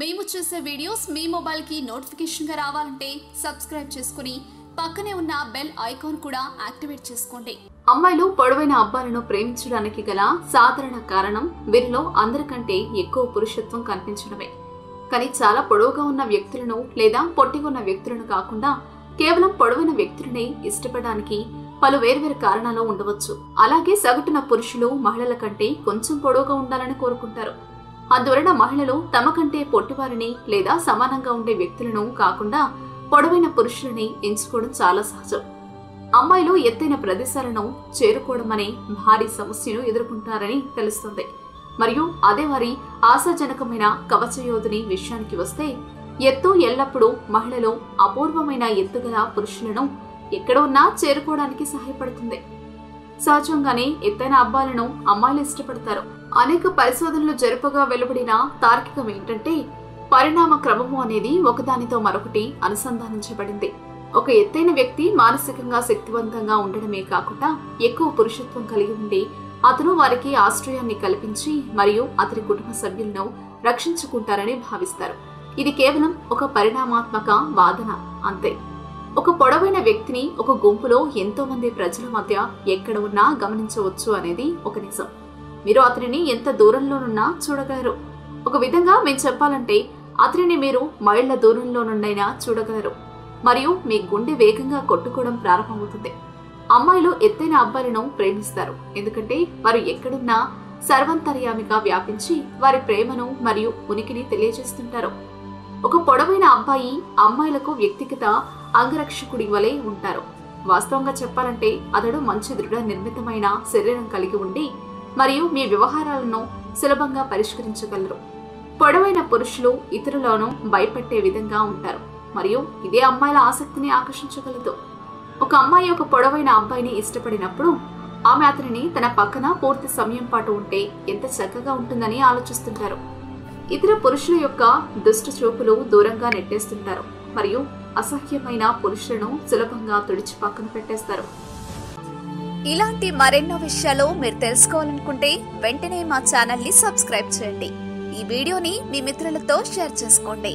మేము చేసే వీడియోస్ మీ మొబైల్కి నోటిఫికేషన్గా రావాలంటే సబ్స్క్రైబ్ చేసుకుని పక్కనే ఉన్న బెల్ ఐకాన్ కూడా యాక్టివేట్ చేసుకోండి. అమ్మాయిలు పొడవైన అబ్బాయిలను ప్రేమించడానికి గల సాధారణ కారణం వీరిలో అందరికంటే ఎక్కువ పురుషత్వం కనిపించడమే. కానీ చాలా పొడవుగా ఉన్న వ్యక్తులను లేదా పొట్టిగా ఉన్న వ్యక్తులను కాకుండా కేవలం పొడవైన వ్యక్తులనే ఇష్టపడడానికి పలు వేర్వేరు కారణాలు ఉండవచ్చు. అలాగే సగటున పురుషులు మహిళల కంటే కొంచెం పొడవుగా ఉండాలని కోరుకుంటారు. అందువలన మహిళలు తమ కంటే పొట్టివారిని లేదా సమానంగా ఉండే వ్యక్తులను కాకుండా పొడవైన పురుషులని ఎంచుకోవడం చాలా సహజం. అమ్మాయిలు ఎత్తైన ప్రదేశాలను చేరుకోవడం అనే భారీ సమస్యను ఎదుర్కొంటారని తెలుస్తుంది. మరియు అదే వారి ఆశాజనకమైన కవచయోధుని విషయానికి వస్తే ఎత్తు ఎల్లప్పుడూ మహిళలు అపూర్వమైన ఎత్తుగల పురుషులను ఎక్కడ ఉన్నా చేరుకోవడానికి సహాయపడుతుంది. సహజంగానే ఎత్తైన అబ్బాయిలను అమ్మాయిలు ఇష్టపడతారు. అనేక పరిశోధనలు జరుపగా వెలువడిన తార్కికం ఏంటంటే పరిణామ క్రమము అనేది ఒకదానితో మరొకటి అనుసంధానించబడింది. ఒక ఎత్తైన వ్యక్తి మానసికంగా శక్తివంతంగా ఉండడమే కాకుండా ఎక్కువ పురుషత్వం కలిగి ఉండి అతను వారికి ఆశ్రయాన్ని కల్పించి మరియు అతని కుటుంబ సభ్యులను రక్షించుకుంటారని భావిస్తారు. ఇది కేవలం ఒక పరిణామాత్మక వాదన అంతే. ఒక పొడవైన వ్యక్తిని ఒక గుంపులో ఎంతో మంది ప్రజల మధ్య ఎక్కడ ఉన్నా గమనించవచ్చు అనేది ఒక నిజం. మీరు అతనిని ఎంత దూరంలోనున్నా చూడగలరు. ఒక విధంగా మేము చెప్పాలంటే అతనిని మీరు మైళ్ళ దూరంలో నుండైనా చూడగలరు. మరియు మీ గుండె వేగంగా కొట్టుకోవడం ప్రారంభమవుతుంది. అమ్మాయిలు ఎత్తైన అబ్బాయిలను ప్రేమిస్తారు. ఎందుకంటే వారు ఎక్కడున్నా సర్వంతర్యామిగా వ్యాపించి వారి ప్రేమను మరియు ఉనికిని తెలియజేస్తుంటారు. ఒక పొడవైన అబ్బాయి అమ్మాయిలకు వ్యక్తిగత అంగరక్షకుడి వలె ఉంటారు. వాస్తవంగా చెప్పాలంటే అతడు మంచి దృఢ నిర్మితమైన శరీరం కలిగి ఉండి మరియు మీ వ్యవహారాలను సులభంగా పరిష్కరించగలరు. పొడవైన పురుషులు ఇతరులను భయపెట్టే విధంగా ఉంటారు మరియు ఇదే అమ్మాయిల ఆసక్తిని ఆకర్షించగలదు. ఒక అమ్మాయి ఒక పొడవైన అబ్బాయిని ఇష్టపడినప్పుడు ఆమె అతనిని తన పక్కన పూర్తి సమయం పాటు ఉంటే ఎంత చక్కగా ఉంటుందని ఆలోచిస్తుంటారు. ఇతర పురుషుల యొక్క దుష్ట చూపులు దూరంగా నెట్టేస్తుంటారు. మరియు అసహ్యమైన పురుషులను సులభంగా తుడిచి పక్కన పెట్టేస్తారు. ఇలాంటి మరెన్నో విషయాలు మీరు తెలుసుకోవాలనుకుంటే వెంటనే మా ఛానల్ని సబ్స్క్రైబ్ చేయండి. ఈ వీడియోని మీ మిత్రులతో షేర్ చేసుకోండి.